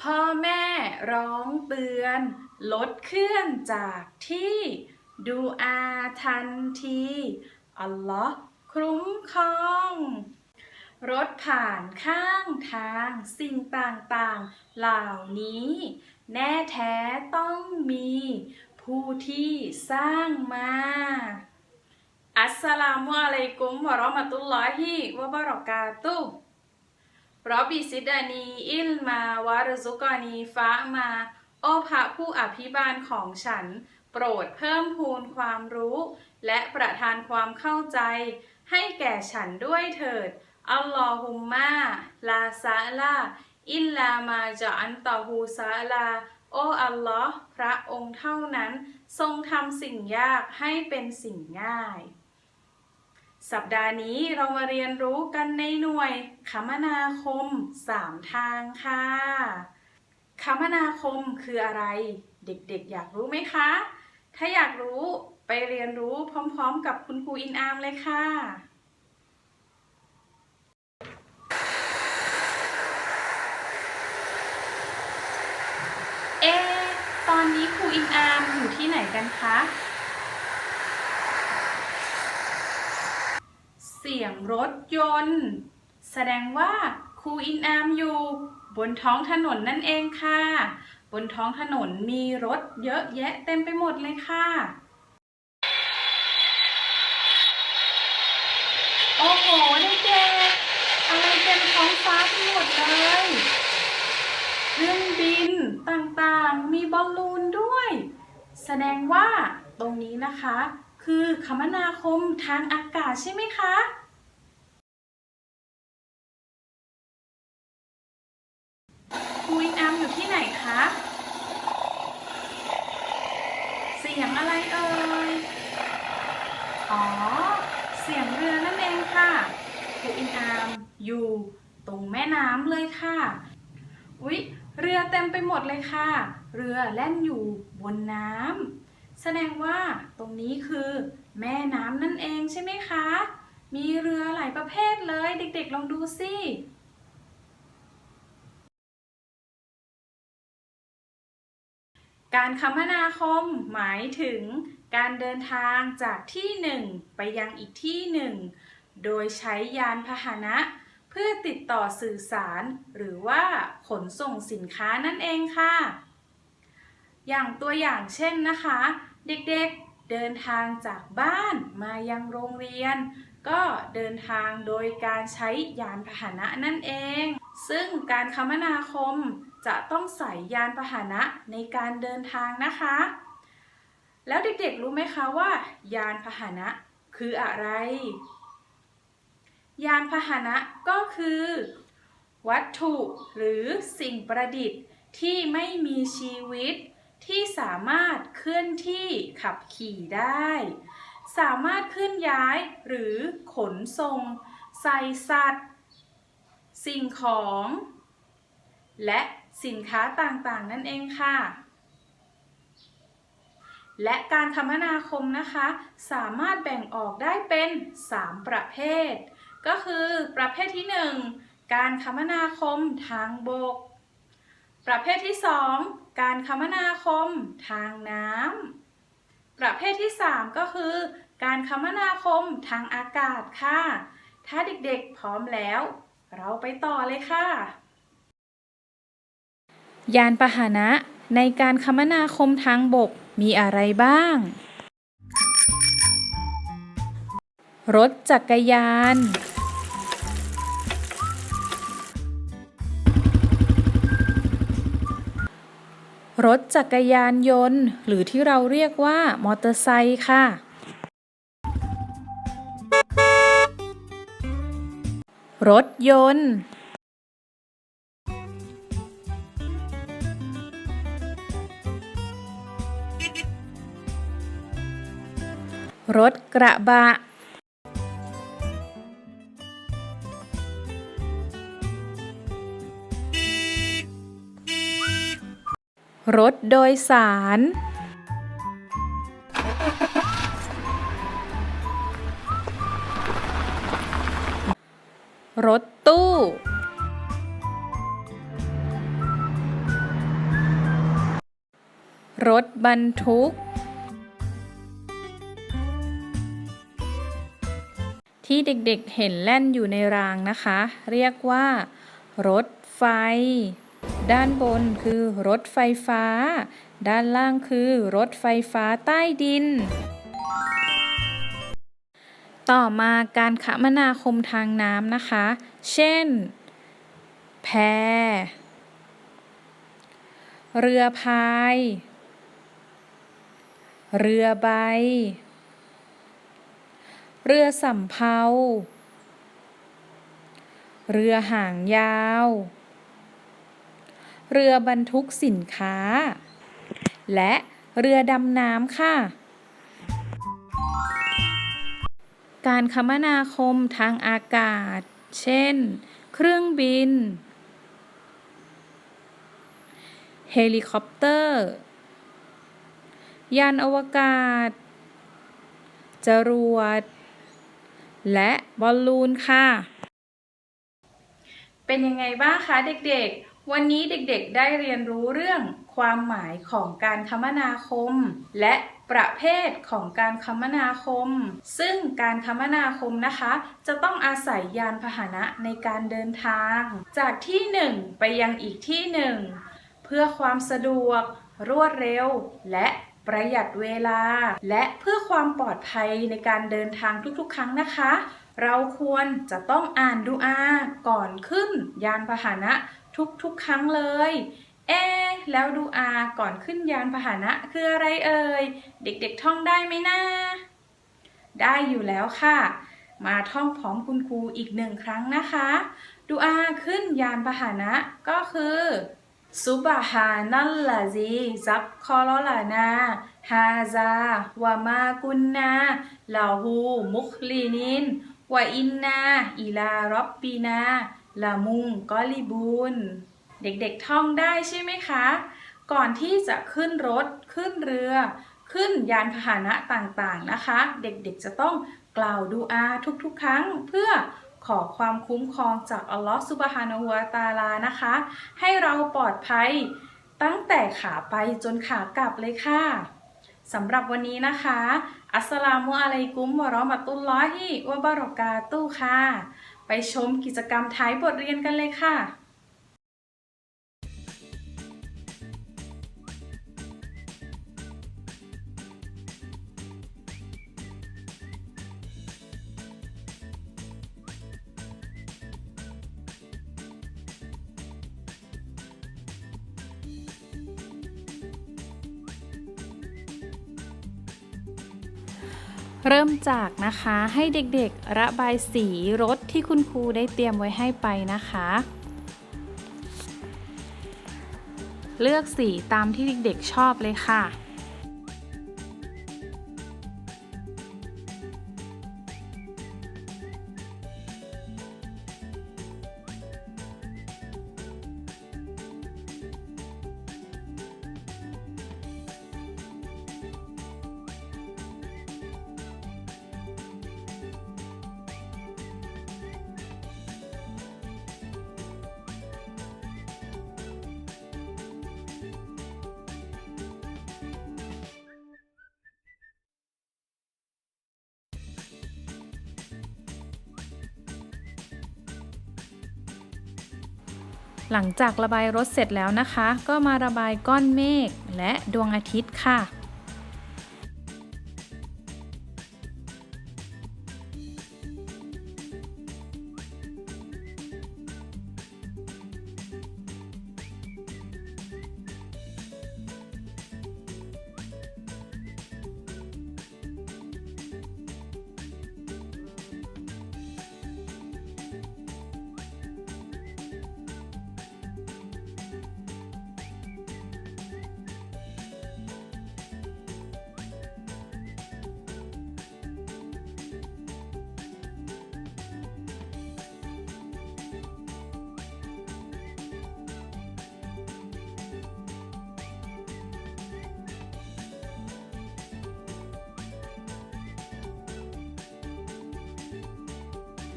พ่อแม่ร้องเตือนลดเคลื่อนจากที่ดูอาทันที อัลลอฮ์คุ้มครอง รถผ่านข้างทางสิ่งต่างๆ เหล่านี้ แน่แท้ต้องมี ผู้ที่สร้างมา อัสสลามุอะลัยกุมวะเราะมะตุลลอฮิวะบะเราะกาตุฮ์ รอบบิซิดานีอิลมาวารซุกานีฟ้ามาโอพระผู้อภิบาลของฉัน โปรดเพิ่มพูนความรู้ และประทานความเข้าใจ ให้แก่ฉันด้วยเถิด อัลลอฮุมมาลาซาลาอิลลามาจะอันตอฮูซาลา โออัลลอฮ์พระองค์เท่านั้น ทรงทำสิ่งยากให้เป็นสิ่งง่าย สัปดาห์นี้เรามาเรียนรู้กันในหน่วยคมนาคม 3 ทางค่ะ คมนาคมคืออะไร เด็กๆ อยากรู้ไหมคะ ถ้าอยากรู้ไปเรียนรู้พร้อมๆ กับคุณครูอินอามเลยค่ะ เอตอนนี้ครูอินอามอยู่ที่ไหนกันคะ สียงรถยนต์ แสดงว่าครูอินอามอยู่ บนท้องถนนนั่นเองค่ะ บนท้องถนนมีรถเยอะแยะเต็มไปหมดเลยค่ะ โอ้โหเด็กๆอะไรเต็มท้องฟ้าไปหมดเลยเครื่องบินต่างๆ มีบอลลูนด้วย แสดงว่าตรงนี้นะคะ คือคมนาคมทางอากาศใช่ไหมคะคุยอามอยู่ที่ไหนคะ เสียงอะไรเอ่ย อ๋อ เสียงเรือนั่นเองค่ะครูอินอามอยู่ตรงแม่น้ำเลยค่ะ อุ๊ย เรือเต็มไปหมดเลยค่ะ เรือแล่นอยู่บนน้ำ แสดงว่าตรงนี้คือแม่น้ำนั่นเองใช่ไหมคะ มีเรือหลายประเภทเลยเด็กๆลองดูสิการคมนาคมหมายถึงการเดินทางจากที่หนึ่งไปยังอีกที่หนึ่ง โดยใช้ยานพาหนะ เพื่อติดต่อสื่อสาร หรือว่าขนส่งสินค้านั่นเองค่ะ อย่างตัวอย่างเช่นนะคะ เด็กๆเดินทางจากบ้านมายังโรงเรียน ก็เดินทางโดยการใช้ยานพาหนะนั่นเอง ซึ่งการคมนาคมจะต้องใส่ยานพาหนะในการเดินทางนะคะ แล้วเด็กๆรู้ไหมคะว่า ยานพาหนะคืออะไร ยานพาหนะก็คือ วัตถุหรือสิ่งประดิษฐ์ที่ไม่มีชีวิต ที่สามารถเคลื่อนที่ขับขี่ได้ สามารถเคลื่อนย้ายหรือขนส่งใส่สัตว์ สิ่งของ และสินค้าต่างๆ นั่นเองค่ะ และการคมนาคมนะคะ สามารถแบ่งออกได้เป็น 3 ประเภท ก็คือประเภทที่ 1 การคมนาคมทางบก ประเภทที่ 2 การคมนาคมทางน้ำประเภทที่ 3 ก็คือ การคมนาคมทางอากาศค่ะ ถ้าเด็กๆพร้อมแล้ว เราไปต่อเลยค่ะ ยานพาหนะในการคมนาคมทางบกมีอะไรบ้าง รถจักรยาน รถจักรยานยนต์ หรือที่เราเรียกว่ามอเตอร์ไซค์ค่ะ รถยนต์ รถกระบะ รถโดยสาร รถตู้ รถบรรทุก ที่เด็กๆเห็นแล่นอยู่ในรางนะคะ เรียกว่า รถไฟ ด้านบนคือรถไฟฟ้า ด้านล่างคือรถไฟฟ้าใต้ดิน ต่อมาการคมนาคมทางน้ำนะคะ เช่น แพ เรือพาย เรือใบ เรือสำเภา เรือหางยาว เรือบรรทุกสินค้า และเรือดำน้ำค่ะ การคมนาคมทางอากาศ เช่น เครื่องบิน เฮลิคอปเตอร์ ยานอวกาศ จรวด และบอลลูนค่ะ เป็นยังไงบ้างคะเด็กๆ วันนี้เด็กๆได้เรียนรู้เรื่องความหมายของการคมนาคม และประเภทของการคมนาคม ซึ่งการคมนาคมนะคะ จะต้องอาศัยยานพาหนะในการเดินทาง จากที่หนึ่งไปยังอีกที่หนึ่งเพื่อความสะดวก รวดเร็ว และประหยัดเวลา และเพื่อความปลอดภัยในการเดินทางทุกๆ ครั้งนะคะ เราควรจะต้องอ่านดูอาก่อนขึ้นยานพาหนะ ทุกๆ ครั้งเลย เอ๊แล้วดูอาก่อนขึ้นยานพาหนะคืออะไรเอ่ย เด็กๆท่องได้ไหมนะได้อยู่แล้วค่ะ มาท่องพร้อมคุณครูอีกหนึ่งครั้งนะคะ ดูอาขึ้นยานพาหนะก็คือซุบฮานัลลาซีซักคอลลานาฮาซาวามากุนนาลาหูมุคลีนินวอินนา อิลารับปีนา ลามุงกอลิบุนเด็กๆท่องได้ใช่ไหมคะ ก่อนที่จะขึ้นรถ ขึ้นเรือ ขึ้นยานพาหนะต่างๆนะคะ เด็กๆจะต้องกล่าวดูอาทุกๆ ครั้งเพื่อขอความคุ้มครองจากอัลลอฮฺซุบฮานะฮูวะตาลานะคะ ให้เราปลอดภัยตั้งแต่ขาไปจนขากลับเลยค่ะสำหรับวันนี้นะคะ อัสสลามุอะลัยกุมวะราะมะตุลลอฮิวะบะราะกาตุค่ะ ไปชมกิจกรรมท้ายบทเรียนกันเลยค่ะ เริ่มจากนะคะให้เด็กๆระบายสีรถที่คุณครูได้เตรียมไว้ให้ไปนะคะ เลือกสีตามที่เด็กๆชอบเลยค่ะ หลังจากระบายรถเสร็จแล้วนะคะ ก็มาระบายก้อนเมฆและดวงอาทิตย์ค่ะ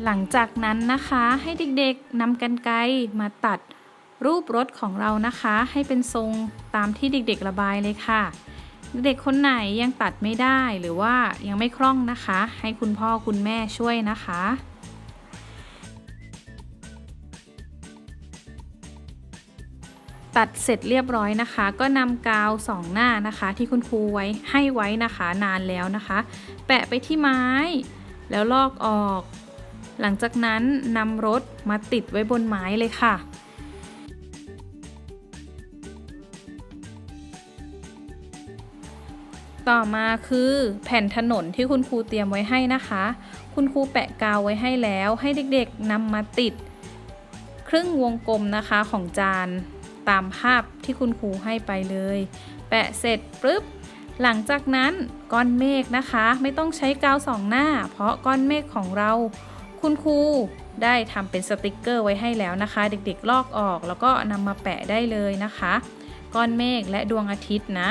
หลังจากนั้นนะคะให้เด็กๆนำกันไกรมาตัดรูปรถของเรานะคะ ให้เป็นทรงตามที่เด็กๆระบายเลยค่ะ เด็กคนไหนยังตัดไม่ได้หรือว่ายังไม่คล่องนะคะ ให้คุณพ่อคุณแม่ช่วยนะคะตัดเสร็จเรียบร้อยนะคะ ก็นำกาวสองหน้านะคะ ที่คุณครูไว้ให้ไว้นะคะ นานแล้วนะคะ แปะไปที่ไม้ แล้วลอกออก หลังจากนั้นนำรถมาติดไว้บนไม้เลยค่ะ ต่อมาคือแผ่นถนนที่คุณครูเตรียมไว้ให้นะคะ คุณครูแปะกาวไว้ให้แล้ว ให้เด็กๆนำมาติด ครึ่งวงกลมนะคะของจานตามภาพที่คุณครูให้ไปเลย แปะเสร็จปุ๊บหลังจากนั้นก้อนเมฆนะคะ ไม่ต้องใช้กาวสองหน้า เพราะก้อนเมฆของเรา คุณครูได้ทำเป็นสติกเกอร์ไว้ให้แล้วนะคะ เด็กๆลอกออกแล้วก็นำมาแปะได้เลยนะคะ ก้อนเมฆและดวงอาทิตย์นะ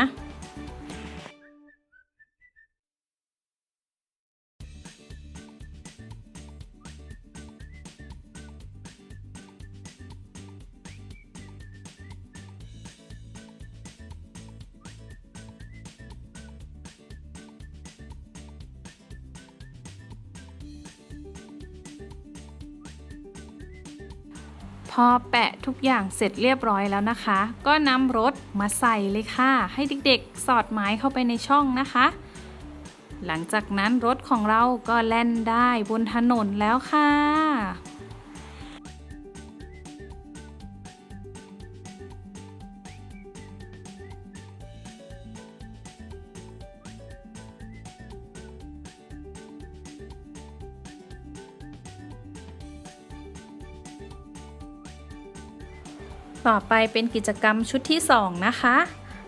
อแปะทุกอย่างเสร็จเรียบร้อยแล้วนะคะ ก็นำรถมาใส่เลยค่ะ ให้เด็กๆ สอดไม้เข้าไปในช่องนะคะ หลังจากนั้นรถของเราก็แล่นได้บนถนนแล้วค่ะ ต่อไปเป็นกิจกรรมชุดที่ 2 นะคะ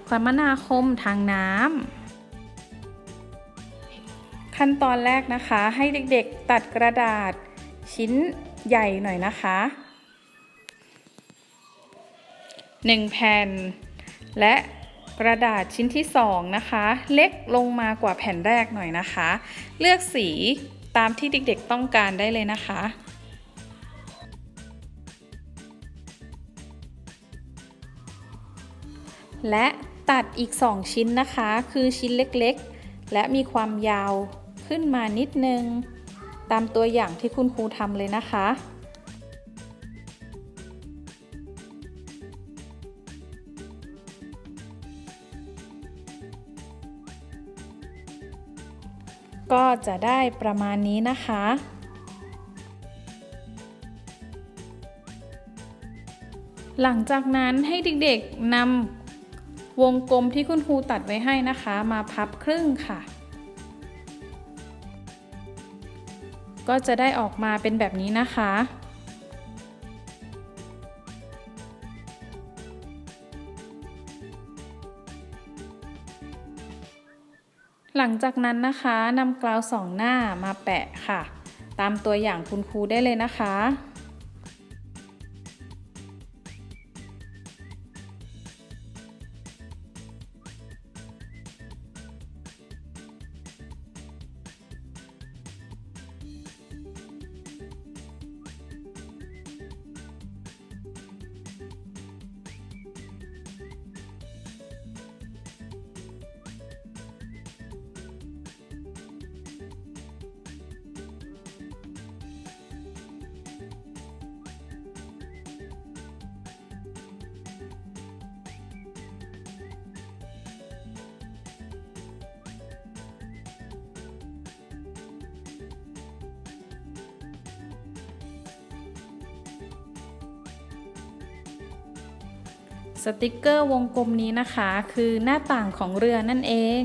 คมนาคมทางน้ำขั้นตอนแรกนะคะ ให้เด็กๆตัดกระดาษชิ้นใหญ่หน่อยนะคะ 1 แผ่น และกระดาษชิ้นที่ 2 นะคะ เล็กลงมากว่าแผ่นแรกหน่อยนะคะ เลือกสีตามที่เด็กๆต้องการได้เลยนะคะ และตัดอีก 2 ชิ้นนะคะ คือชิ้นเล็กๆ และมีความยาวขึ้นมานิดนึง ตามตัวอย่างที่คุณครูทำเลยนะคะ ก็จะได้ประมาณนี้นะคะหลังจากนั้นให้เด็กๆนำ วงกลมที่คุณครูตัดไว้ให้นะคะ มาพับครึ่งค่ะ ก็จะได้ออกมาเป็นแบบนี้นะคะ หลังจากนั้นนะคะนำกาวสองหน้ามาแปะค่ะ ตามตัวอย่างคุณครูได้เลยนะคะ สติกเกอร์วงกลมนี้นะคะ คือหน้าต่างของเรือนั่นเอง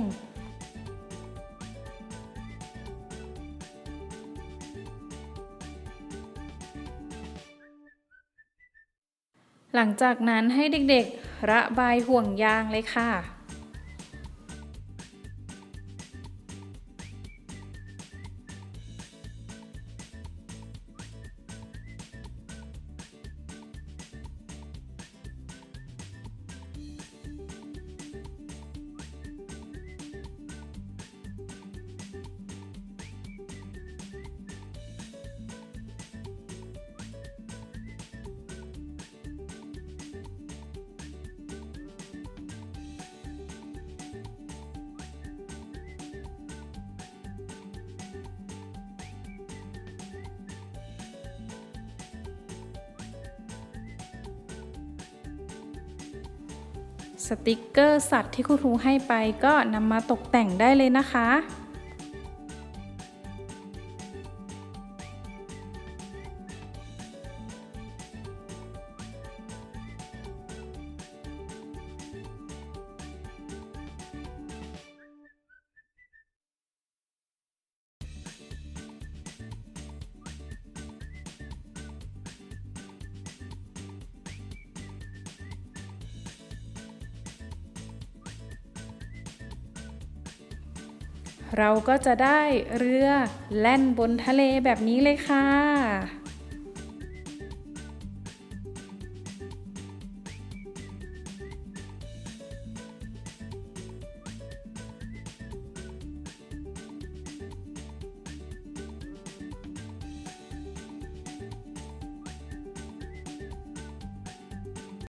หลังจากนั้นให้เด็กๆ ระบายห่วงยางเลยค่ะ สติกเกอร์สัตว์ที่คุณครูให้ไปก็นำมาตกแต่งได้เลยนะคะ เราก็จะได้เรือแล่นบนทะเลแบบนี้เลยค่ะ